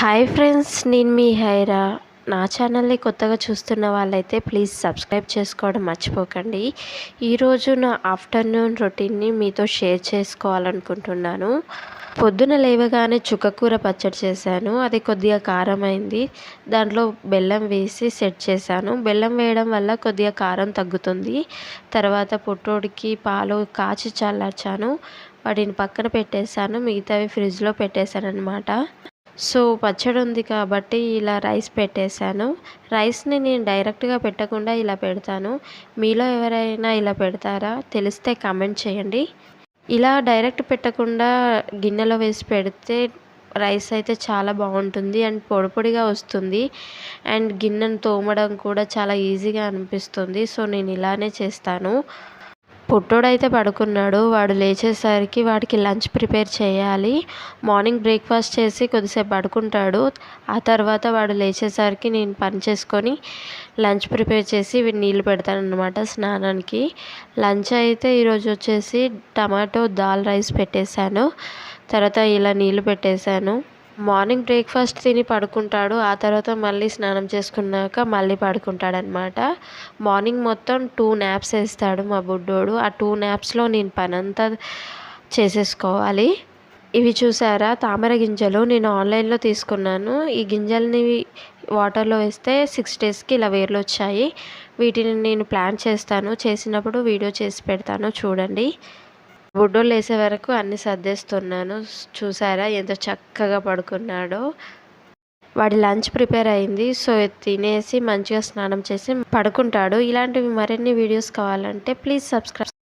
Hi friends నేను మీ హైరా. నా ఛానల్ని కొత్తగా చూస్తున్న వాళ్ళైతే ప్లీజ్ సబ్స్క్రైబ్ చేసుకోవడం మర్చిపోకండి. ఈరోజు నా ఆఫ్టర్నూన్ రొటీన్ని మీతో షేర్ చేసుకోవాలనుకుంటున్నాను. పొద్దున లేవగానే చుక్కకూర పచ్చడి చేశాను. అది కొద్దిగా కారం అయింది దాంట్లో బెల్లం వేసి సెట్ చేశాను. బెల్లం వేయడం వల్ల కొద్దిగా కారం తగ్గుతుంది. తర్వాత పొట్టోడికి పాలు కాచి చల్లార్చాను. వాటిని పక్కన పెట్టేశాను. మిగతావి ఫ్రిడ్జ్లో పెట్టేశాను అనమాట సో పచ్చడి ఉంది కాబట్టి ఇలా రైస్ పెట్టేశాను. రైస్ని నేను డైరెక్ట్గా పెట్టకుండా ఇలా పెడతాను. మీలో ఎవరైనా ఇలా పెడతారా? తెలిస్తే కామెంట్ చేయండి. ఇలా డైరెక్ట్ పెట్టకుండా గిన్నెలో వేసి పెడితే రైస్ అయితే చాలా బాగుంటుంది అండ్ పొడి పొడిగా వస్తుంది. అండ్ గిన్నెను తోమడం కూడా చాలా ఈజీగా అనిపిస్తుంది. సో నేను ఇలానే చేస్తాను. పుట్టోడైతే పడుకున్నాడు. వాడు లేచేసరికి వాడికి లంచ్ ప్రిపేర్ చేయాలి. మార్నింగ్ బ్రేక్ఫాస్ట్ చేసి కొద్దిసేపు పడుకుంటాడు. ఆ తర్వాత వాడు లేచేసరికి నేను పని చేసుకొని లంచ్ ప్రిపేర్ చేసి నీళ్ళు పెడతానమాట స్నానానికి. లంచ్ అయితే ఈరోజు వచ్చేసి టమాటో దాల్ రైస్ పెట్టేశాను. తర్వాత ఇలా నీళ్ళు పెట్టేశాను. మార్నింగ్ బ్రేక్ఫాస్ట్ తిని పడుకుంటాడు. ఆ తర్వాత మళ్ళీ స్నానం చేసుకున్నాక మళ్ళీ పడుకుంటాడనమాట మార్నింగ్ మొత్తం టూ నాప్స్ వేస్తాడు మా బుడ్డోడు. ఆ టూ నాప్స్లో నేను పనంతా చేసేసుకోవాలి. ఇవి చూసారా? తామర గింజలు నేను ఆన్లైన్లో తీసుకున్నాను. ఈ గింజల్ని వాటర్లో వేస్తే సిక్స్ డేస్కి ఇలా వేర్లు వచ్చాయి. వీటిని నేను ప్లాన్ చేస్తాను. చేసినప్పుడు వీడియో చేసి పెడతాను. చూడండి. బుడ్డోళ్ళు వేసే వరకు అన్ని సర్దేస్తున్నాను. చూసారా ఎంత చక్కగా పడుకున్నాడో. వాడి లంచ్ ప్రిపేర్ అయింది. సో తినేసి మంచిగా స్నానం చేసి పడుకుంటాడు. ఇలాంటివి మరిన్ని వీడియోస్ కావాలంటే ప్లీజ్ సబ్స్క్రైబ్